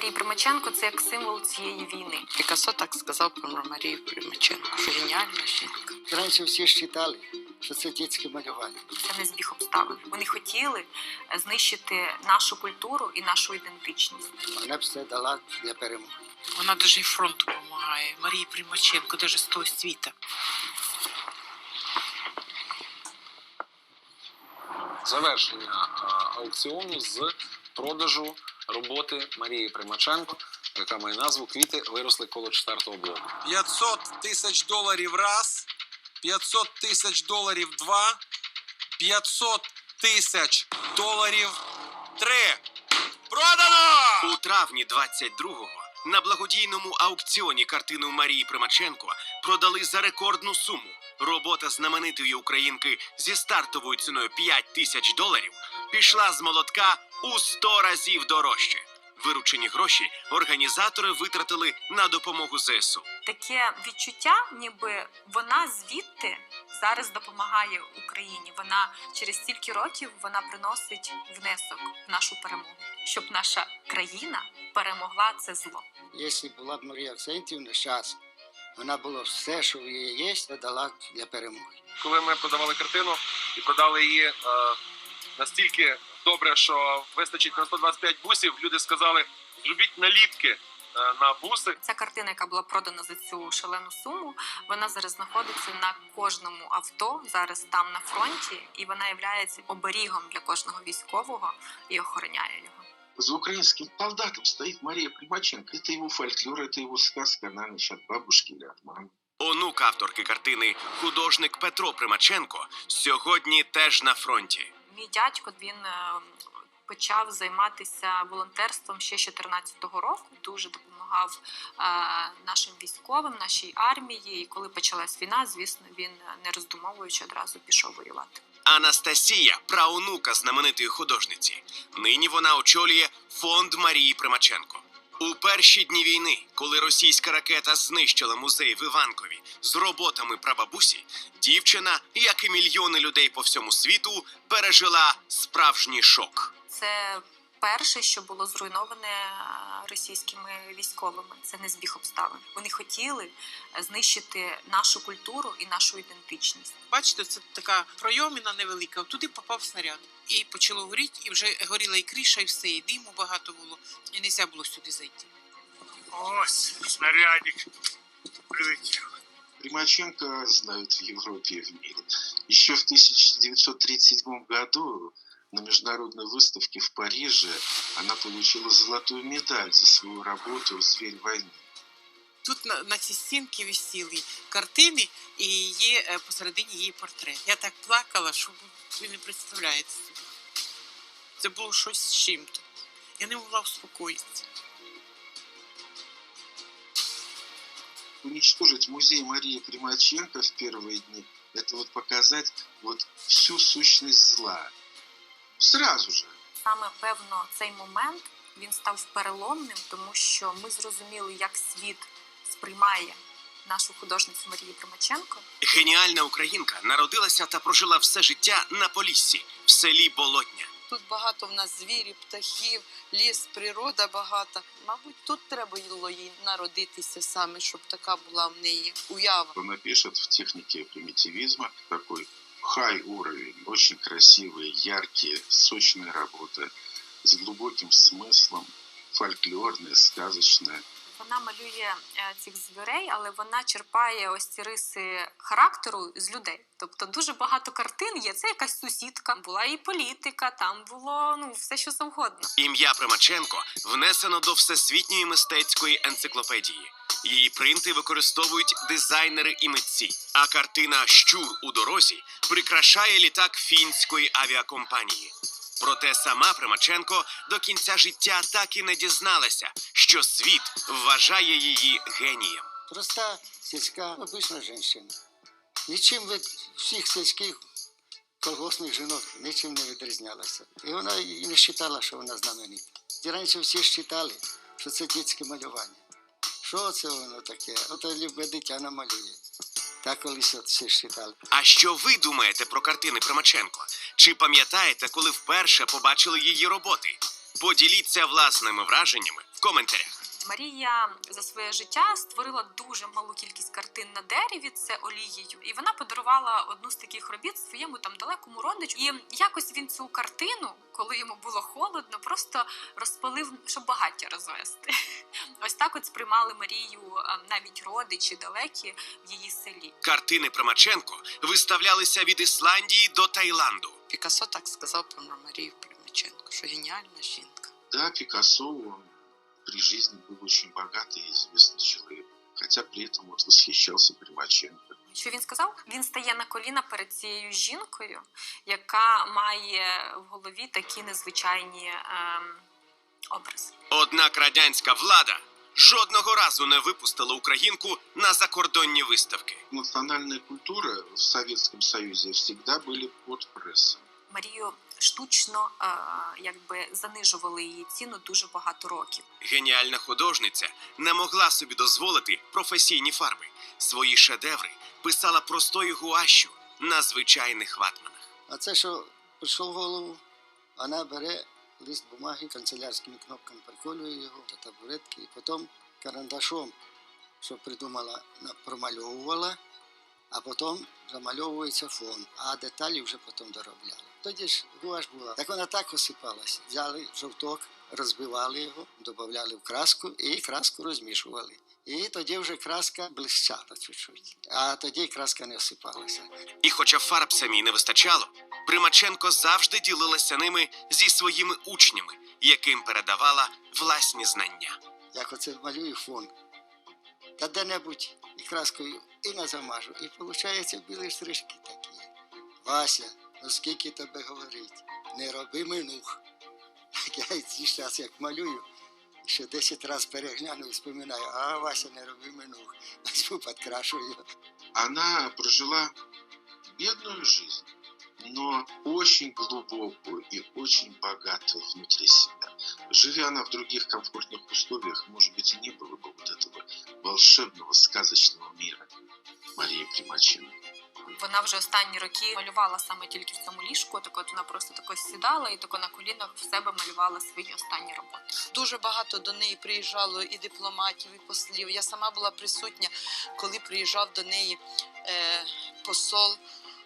Марії Примаченко це як символ цієї війни. Пікассо так сказав про Марію Примаченко, геніальна жінка. Раніше всі вважали, що це дитяче малювання. Це не збіг обставин. Вони хотіли е, знищити нашу культуру і нашу ідентичність. Вона б все дала для перемоги. Вона навіть і фронту допомагає. Марії Примаченко, навіть з того світа. завершення аукціону з продажу роботи Марії Примаченко, яка має назву Квіти виросли коло четвертого блоку. 500 тисяч доларів раз, 500 тисяч доларів два, 500 тисяч доларів три. Продано! У травні 22-го на благодійному аукціоні картину Марії Примаченко продали за рекордну суму. Робота знаменитої українки зі стартовою ціною 5 тисяч доларів пішла з молотка у 100 разів дорожче. Виручені гроші організатори витратили на допомогу ЗСУ. Таке відчуття, ніби вона звідти зараз допомагає Україні. Вона через стільки років вона приносить внесок в нашу перемогу, щоб наша країна перемогла це зло. Якщо була б Марія Аксентівна зараз, вона була все, що в її є, дала для перемоги. Коли ми продавали картину і продали її е, настільки добре, що вистачить на 125 бусів, люди сказали, зробіть наліпки е, на буси. Ця картина, яка була продана за цю шалену суму, вона зараз знаходиться на кожному авто, зараз там на фронті, і вона є оберігом для кожного військового і охороняє його. За украинским солдатом стоит Мария Примаченко. Это его фольклор, это его сказка на ночь от бабушки или от мамы. Онук авторки картини, художник Петро Примаченко, сьогодні теж на фронті. Мій дядько він е, почав займатися волонтерством ще з 14-го року. Дуже допомагав е, нашим військовим, нашій армії. І коли почалась війна, звісно, він е, не роздумовуючи одразу пішов воювати. Анастасія, праонука знаменитої художниці. Нині вона очолює фонд Марії Примаченко. У перші дні війни, коли російська ракета знищила музей в Іванкові з роботами прабабусі, дівчина, як і мільйони людей по всьому світу, пережила справжній шок. Це перше, що було зруйноване е, російськими військовими. Це не збіг обставин. Вони хотіли е, знищити нашу культуру і нашу ідентичність. Бачите, це така пройоміна невелика. Туди попав снаряд. І почало горіти, і вже горіла і криша, і все, і диму багато було. І не можна було сюди зайти. Ось снарядик прилетів. Примаченко знают в Европе и в мире. Еще в 1937 году на международной выставке в Париже она получила золотую медаль за свою работу «Зверь войны». Тут на, на цій стінці висіли картини і є е, посередині її портрет. Я так плакала, що ви не представляєте собі. Це було щось з чим-то. Я не могла успокоїтися. Уничтожить музей Марии Примаченко в первые дни – это вот показать вот всю сущность зла. Сразу же. Саме певно цей момент він став переломним, тому що ми зрозуміли, як світ сприймає нашу художницю Марію Примаченко. Геніальна українка народилася та прожила все життя на Поліссі в селі Болотня. Тут багато в нас звірів, птахів, ліс, природа багата. Мабуть, тут треба було їй народитися саме, щоб така була в неї уява. Она пишет в технике примитивизма такой хай уровень, очень красивые, яркие, сочные работы с глубоким смыслом, фольклорные, сказочные. вона малює е, цих звірей, але вона черпає ось ці риси характеру з людей. Тобто дуже багато картин є. Це якась сусідка, була і політика, там було ну все, що завгодно. Ім'я Примаченко внесено до всесвітньої мистецької енциклопедії. Її принти використовують дизайнери і митці. А картина Щур у дорозі прикрашає літак фінської авіакомпанії. Проте сама Примаченко до кінця життя так і не дізналася, що світ вважає її генієм. Проста сільська, обична жінка. Нічим від всіх сільських колгоспних жінок нічим не відрізнялася. І вона і не вважала, що вона знаменита. І раніше всі вважали, що це дитяче малювання. Що це воно таке? Ото любе дитя намалює. Так колись це читали. А що ви думаєте про картини Примаченко? Чи пам'ятаєте, коли вперше побачили її роботи? Поділіться власними враженнями в коментарях. Марія за своє життя створила дуже малу кількість картин на дереві, це олією, і вона подарувала одну з таких робіт своєму там далекому родичу. І якось він цю картину, коли йому було холодно, просто розпалив, щоб багаття розвести. Ось так от сприймали Марію навіть родичі далекі в її селі. Картини Примаченко виставлялися від Ісландії до Таїланду. Пікассо так сказав про Марію Примаченко, що геніальна жінка. Да, Пикассо, он при жизни был очень богатый и известный человек. Хотя при этом вот восхищался Примаченко. Що він сказав? Він стає на коліна перед цією жінкою, яка має в голові такі незвичайні ем, образи. Однак радянська влада жодного разу не випустила українку на закордонні виставки. Национальная культура в Советском Союзе всегда были под прессом. Марію штучно е, якби занижували її ціну дуже багато років. Геніальна художниця не могла собі дозволити професійні фарби. Свої шедеври писала простою гуашю на звичайних ватманах. А це, що прийшло в голову, вона бере лист бумаги, канцелярськими кнопками приколює його до табуретки, і потім карандашом, що придумала, промальовувала, а потім замальовується фон, а деталі вже потім доробляли. Тоді ж гуаш була. Так вона так осипалася. Взяли жовток, розбивали його, додавали в краску і краску розмішували. І тоді вже краска блищала чуть-чуть, а тоді краска не осипалася. І хоча фарб самій не вистачало, Примаченко завжди ділилася ними зі своїми учнями, яким передавала власні знання. як оце малюю фон. Та де-небудь і краскою і не замажу. І виходить білі стрижки такі. Вася, ну скільки тебе говорить, не роби минух. Я і ці час як малюю, ще 10 разів перегляну і споминаю, а Вася, не роби минух. Візьму, підкрашую. Она прожила бедную жизнь, но очень глубокую и очень богатую внутри себя. Живя она в других комфортных условиях, может быть, и не было бы вот этого волшебного, сказочного мира Марии Примаченко. Вона вже останні роки малювала саме тільки в цьому ліжку. Так от вона просто тако сідала і тако на колінах в себе малювала свої останні роботи. Дуже багато до неї приїжджало і дипломатів, і послів. Я сама була присутня, коли приїжджав до неї е, посол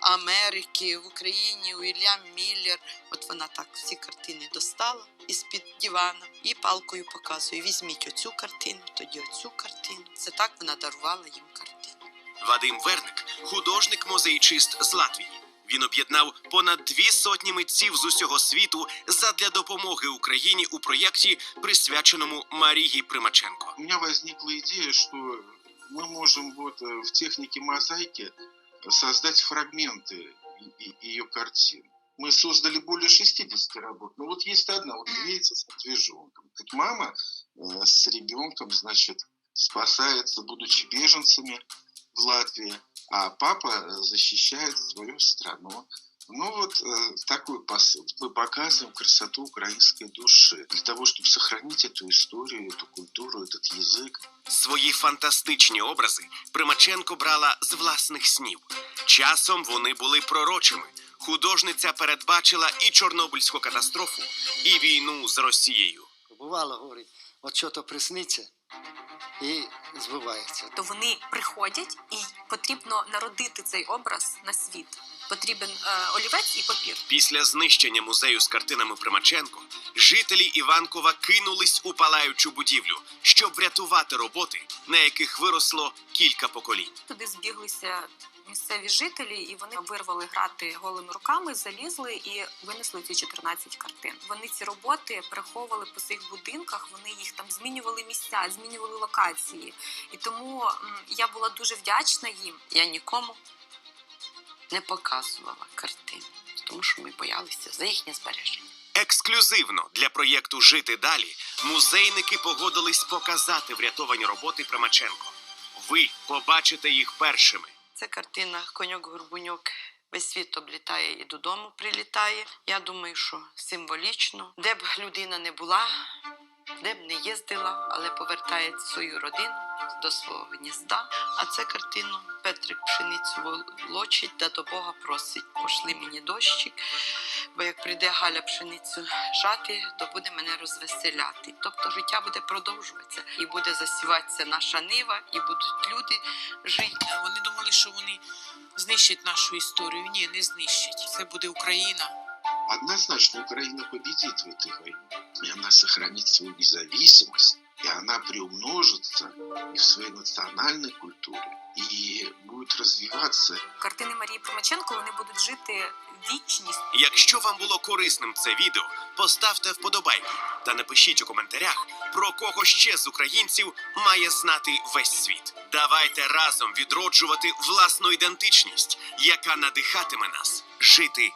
Америки в Україні Уільям Міллер. От вона так всі картини достала із-під дивана і палкою показує: візьміть оцю картину, тоді оцю картину. Це так вона дарувала їм картини. Вадим Верник художник-музеїчист з Латвії. Він об'єднав понад дві сотні митців з усього світу задля допомоги Україні у проєкті, присвяченому Марії Примаченко. У меня возникла идея, что мы можем вот э, в технике мозаики создать фрагменты ее картин. Мы создали более 60 работ, но вот есть одна, вот яйца с медвежонком. Так мама э, с ребенком, значит, спасается, будучи беженцами в Латвии, а папа э, защищает свою страну. Ну вот э, такой посыл. Мы показываем красоту украинской души для того, чтобы сохранить эту историю, эту культуру, этот язык. Свої фантастичні образи Примаченко брала з власних снів. Часом вони були пророчими. Художниця передбачила і Чорнобильську катастрофу, і війну з Росією. Бувало, говорить, от що то присниться і збувається. То вони приходять і потрібно народити цей образ на світ. Потрібен е, олівець і папір. Після знищення музею з картинами Примаченко жителі Іванкова кинулись у палаючу будівлю, щоб врятувати роботи, на яких виросло кілька поколінь. Туди збіглися місцеві жителі, і вони вирвали грати голими руками, залізли і винесли ці 14 картин. Вони ці роботи приховували по своїх будинках. Вони їх там змінювали місця, змінювали локації. І тому я була дуже вдячна їм. Я нікому не показувала картини, тому що ми боялися за їхнє збереження. Ексклюзивно для проєкту Жити далі музейники погодились показати врятовані роботи Примаченко. Ви побачите їх першими. Це картина Коньок-Горбуньок. Весь світ облітає і додому прилітає. Я думаю, що символічно, де б людина не була, де б не їздила, але повертає свою родину до свого гнізда. А це картину Петрик пшеницю волочить та до Бога просить. Пошли мені дощик, Бо як прийде Галя пшеницю жати, то буде мене розвеселяти. Тобто життя буде продовжуватися і буде засіватися наша нива, і будуть люди жити. Вони думали, що вони знищать нашу історію. Ні, не знищать. Це буде Україна. Однозначно Украина победит в этой войне. И она сохранит свою независимость. И она приумножится и в своей национальной культуре. И будет развиваться Картини Марії Примаченко вони будуть жити вічність. Якщо вам було корисним це відео, поставте вподобайку та напишіть у коментарях, про кого ще з українців має знати весь світ. Давайте разом відроджувати власну ідентичність, яка надихатиме нас жити